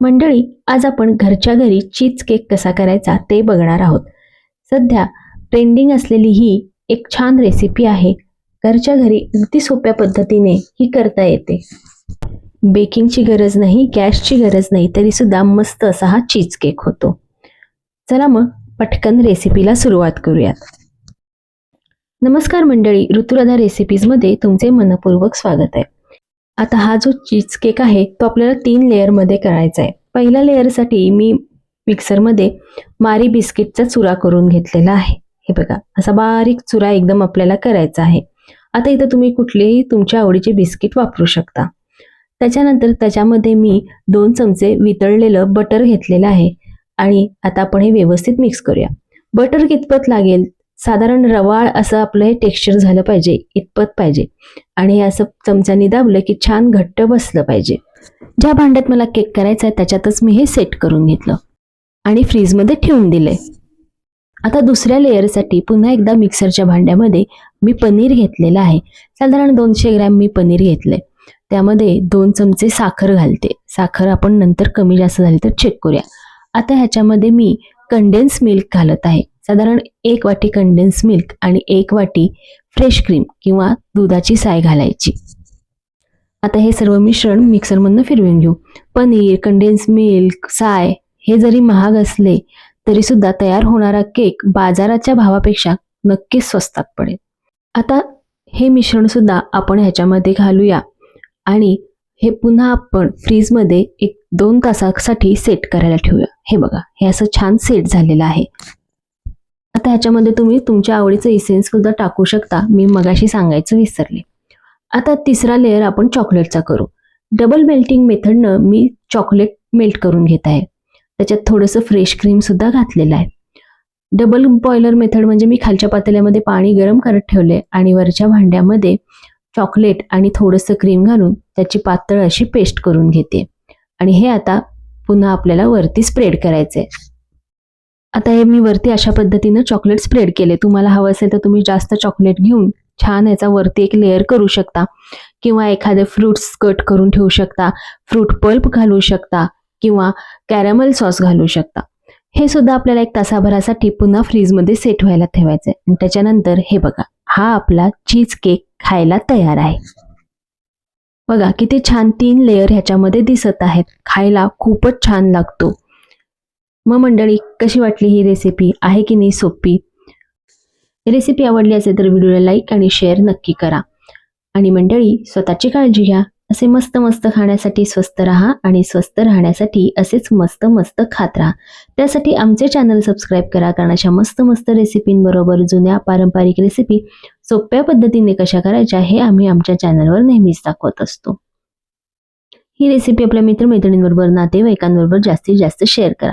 मंडळी आज आपण घरच्या घरी चीज केक कसा करायचा ते बघणार आहोत. सध्या ट्रेंडिंग असलेली ही एक छान रेसिपी आहे. घरच्या घरी अगदी सोप्या पद्धतीने ही करता येते. बेकिंगची गरज नाही गॅसची गरज नाही तरी सुद्धा मस्त असा हा चीज केक होतो. चला मग पटकन रेसिपीला सुरुवात करूयात. नमस्कार मंडळी ऋतुराधा रेसिपीजमध्ये तुमचे मनपूर्वक स्वागत आहे. आता हा जो चीज केक आहे तो आपल्याला तीन लेअरमध्ये करायचा आहे. पहिल्या लेअरसाठी मी मिक्सरमध्ये मारी बिस्किटचा चुरा करून घेतलेला आहे. हे बघा असा बारीक चुरा एकदम आपल्याला करायचा आहे. आता इथं तुम्ही कुठलेही तुमच्या आवडीचे बिस्किट वापरू शकता. त्याच्यानंतर त्याच्यामध्ये मी दोन चमचे वितळलेलं बटर घेतलेलं आहे. आणि आता आपण हे व्यवस्थित मिक्स करूया. बटर कितपत लागेल? साधारण रवाळ असं आपलं हे टेक्स्चर झालं पाहिजे इतपत पाहिजे. आणि हे असं चमच्यानी दाबलं की छान घट्ट बसलं पाहिजे. ज्या भांड्यात मला केक करायचा आहे त्याच्यातच मी हे सेट करून घेतलं. आणि फ्रीजमध्ये ठेवून दिले आता दुसऱ्या लेअरसाठी पुन्हा एकदा मिक्सरच्या भांड्यामध्ये मी पनीर घेतलेलं आहे. साधारण दोनशे ग्रॅम मी पनीर घेतलंय. त्यामध्ये दोन चमचे साखर घालते. साखर आपण नंतर कमी जास्त झाली तर चेक करूया. आता ह्याच्यामध्ये मी कंडेन्स मिल्क घालत आहे. साधारण एक वाटी कंडेन्स मिल्क आणि एक वाटी फ्रेश क्रीम किंवा दुधाची साय घालायची. आता हे सर्व मिश्रण मिक्सरमधनं फिरवून घेऊ. पनीर कंडेन्स मिल्क साय हे जरी महाग असले तरी सुद्धा तयार होणारा केक बाजाराच्या भावापेक्षा नक्कीच स्वस्तात पडेल. आता हे मिश्रण सुद्धा आपण ह्याच्यामध्ये घालूया आणि हे पुन्हा आपण फ्रीजमध्ये एक दोन तासासाठी सेट करायला ठेवूया. हे बघा हे असं छान सेट झालेलं आहे. आता ह्याच्यामध्ये तुम्ही तुमच्या आवडीचं इसेन्स सुद्धा टाकू शकता. मी मगाशी सांगायचं विसरले. आता तिसरा लेअर आपण चॉकलेटचा करू. डबल मेल्टिंग मेथडनं मी चॉकलेट मेल्ट करून घेत आहे. त्याच्यात थोडंसं फ्रेश क्रीम सुद्धा घातलेलं आहे. डबल बॉयलर मेथड म्हणजे मी खालच्या पातेल्यामध्ये पाणी गरम करत ठेवले आणि वरच्या भांड्यामध्ये चॉकलेट आणि थोडंसं क्रीम घालून त्याची पातळ अशी पेस्ट करून घेते. आणि हे आता पुन्हा आपल्याला वरती स्प्रेड करायचे आता हे मी वरती अशा पद्धतीनं चॉकलेट स्प्रेड केले. तुम्हाला हवं असेल तर तुम्ही जास्त चॉकलेट घेऊन छान याचा वरती एक लेअर करू शकता. किंवा एखादे फ्रुट्स कट करून ठेवू शकता. फ्रूट पल्प घालू शकता. किंवा कॅरमल सॉस घालू शकता. हे सुद्धा आपल्याला एक तासाभरासाठी पुन्हा फ्रीजमध्ये सेट व्हायला ठेवायचं आहे आणि त्याच्यानंतर हे बघा हा आपला चीज केक खायला तयार आहे. बघा किती छान तीन लेअर ह्याच्यामध्ये दिसत आहेत. खायला खूपच छान लागतो. मग मंडळी कशी वाटली ही रेसिपी आहे की नाही सोपी? रेसिपी आवडली असेल तर व्हिडिओला लाईक आणि शेअर नक्की करा. आणि मंडळी स्वतःची काळजी घ्या. असे मस्त मस्त खाण्यासाठी स्वस्त राहा आणि स्वस्त राहण्यासाठी असेच मस्त मस्त खात राहा. त्यासाठी आमचे चॅनल सबस्क्राईब करा कारण अशा मस्त मस्त रेसिपींबरोबर जुन्या पारंपरिक रेसिपी सोप्या पद्धतीने कशा करायच्या हे आम्ही आमच्या चॅनलवर नेहमीच दाखवत असतो. ही रेसिपी आपल्या मित्रमैत्रिणींबरोबर नातेवाईकांबरोबर जास्तीत जास्त शेअर करा.